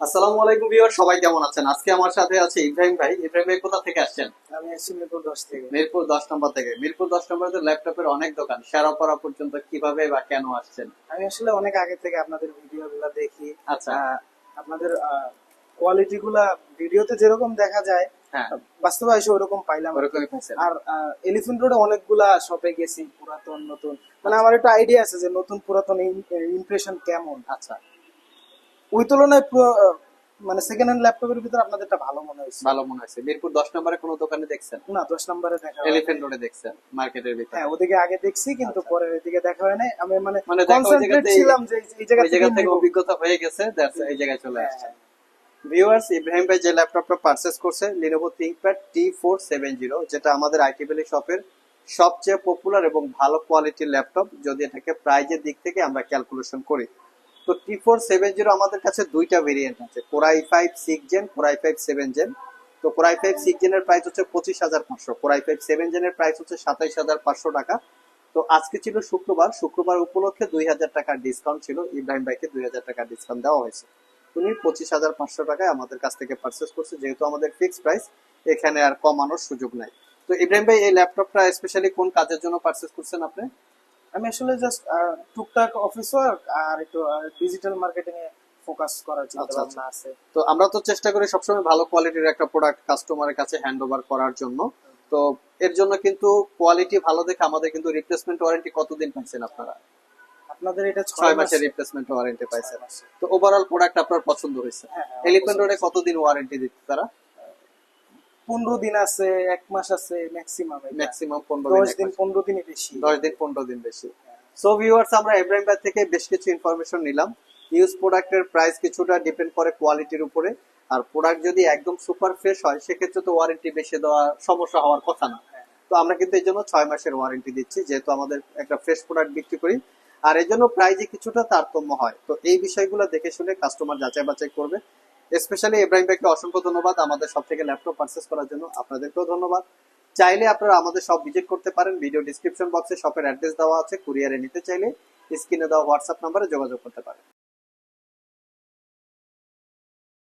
আসসালামু আলাইকুম ভিউয়ার সবাই কেমন আছেন? আজকে আমার সাথে আছে ইব্রাহিম ভাই। ইব্রাহিম ভাই কোথা থেকে আসছেন? আমি আসছি মিরপুর দশ থেকে। মিরপুর দশ নম্বর থেকে। মিরপুর দশ নম্বরে তো ল্যাপটপের অনেক দোকান। সারাপাড়া পর্যন্ত কীভাবে বা কেন আসছেন? আমি আসলে অনেক আগে থেকে আপনাদের ভিডিও গুলা দেখি। আচ্ছা। আপনাদের কোয়ালিটি গুলা ভিডিওতে যেরকম দেখা যায় হ্যাঁ। বাস্তবে এসে ওরকম পাইলাম। আর এলিফেন্ট রোডে অনেকগুলা শপে গেছি পুরাতন নতুন। মানে আমার একটা আইডিয়া আছে যে নতুন পুরাতন ইমপ্রেশন কেমন। আচ্ছা। ওই তুলনায় মানে সেকেন্ড হ্যান্ড ল্যাপটপের ভিতরে আপনাদেরটা ভালো মনে হয়েছে। ভালো মনে হয়েছে। মিরপুর দশ নম্বরে কোনো দোকানে দেখছেন? না দশ নম্বরে দেখা। এলিফেন্ট রোডে দেখছেন মার্কেটের ভিতরে? হ্যাঁ ওদিকে আগে দেখছি কিন্তু আচ্ছা। পরে এদিকে দেখা হয় নাই। আমি মানে মানে কনসেন্ট্রেট ছিলাম যে এই জায়গা থেকে অভিজ্ঞতা হয়ে গেছে that's এই জায়গায় চলে হ্যাঁ, আসছে। ভিউয়ার্স ইব্রাহিম ভাই যে ল্যাপটপটা পারচেস করছে ফোর সেভেন জিরো যেটা আমাদের আইটি ভ্যালি শপের সবচেয়ে পপুলার এবং ভালো কোয়ালিটির ল্যাপটপ যদি এটাকে প্রাইজের দিক থেকে আমরা ক্যালকুলেশন করি। তো টি ফোর সেভেন জিরো আমাদের কাছে দুইটা ভেরিয়েন্ট আছে। Core I five six gen core I five seven gen তো কোরাই ফাইভ সিক্স জেনের প্রাইস হচ্ছে পঁচিশ হাজার পাঁচশো। কোরাই ফাইভ সেভেন জেনের প্রাইস হচ্ছে সাতাইশ হাজার পাঁচশো টাকা। তো আজকে ছিল শুক্রবার। শুক্রবার উপলক্ষে দুই হাজার টাকার ডিসকাউন্ট ছিল। ইব্রাহিম ভাইকে দুই হাজার টাকার ডিসকাউন্ট দেওয়া হয়েছে। উনি পঁচিশ হাজার পাঁচশো টাকায় আমাদের কাছ থেকে পারচেস করছে। যেহেতু আমাদের ফিক্সড প্রাইস এখানে আর কমানোর সুযোগ নাই। তো ইব্রাহিম ভাই, এই ল্যাপটপটা স্পেশালি কোন কাজের জন্য পারচেস করছেন আপনি? আমি আসলে জাস্ট টুকটাক অফিস ওয়ার্ক আর একটু ডিজিটাল মার্কেটিং এ ফোকাস করার চিন্তা আচ্ছা, ভাবনা আছে। তো আমরা তো চেষ্টা করি সবসময় ভালো কোয়ালিটির একটা প্রোডাক্ট কাস্টমারের কাছে হ্যান্ড ওভার করার জন্য। তো এর জন্য কিন্তু কোয়ালিটি ভালো দেখে আমাদের কিন্তু রিপ্লেসমেন্ট ওয়ারেন্টি কতদিন পাইছেন আপনারা? আপনাদের এটা ছয় মাসের রিপ্লেসমেন্ট ওয়ারেন্টি পাইছেন। তো ওভারঅল প্রোডাক্ট আপনার পছন্দ হয়েছে। হ্যাঁ, হ্যাঁ। রোডে কতদিন ওয়ারেন্টি দিচ্ছে তারা? পনেরো দিন আছে এক মাস আছে ম্যাক্সিমাম ম্যাক্সিমাম পনেরো দশ দিন পনেরো দিনই বেশি। দশ দিন পনেরো দিন বেশি। সো ভিউয়ার্স আমরা এব্রাহিম ভাই থেকে বেশ কিছু ইনফরমেশন নিলাম। ইউজ প্রোডাক্টের প্রাইস কিছুটা ডিপেন্ড করে কোয়ালিটির উপরে। আর প্রোডাক্ট যদি একদম সুপার ফ্রেশ হয় সেক্ষেত্রে তো ওয়ারেন্টি বেশি দেওয়া সমস্যা হওয়ার কথা না। তো আমরা কিন্তু এই জন্য ছয় মাসের ওয়ারেন্টি দিচ্ছি যেহেতু আমাদের একটা ফ্রেশ প্রোডাক্ট বিক্রি করি। আর এই জন্য প্রাইজে কিছুটা তারতম্য হয়। তো এই বিষয়গুলো দেখে শুনে কাস্টমার যাচাই বাছাই করবে। স্পেশালি ইব্রাহিম ভাইকে অসংখ্য ধন্যবাদ আমাদের সব থেকে ল্যাপটপ পারচেস করার জন্য। আপনাদেরকেও ধন্যবাদ। চাইলে আপনারা আমাদের সব ভিজিট করতে পারেন। ভিডিও ডিসক্রিপশন বক্সে শপের অ্যাড্রেস দেওয়া আছে। কুরিয়ারে নিতে চাইলে স্ক্রিনে দেওয়া হোয়াটসঅ্যাপ নাম্বারে যোগাযোগ করতে পারেন।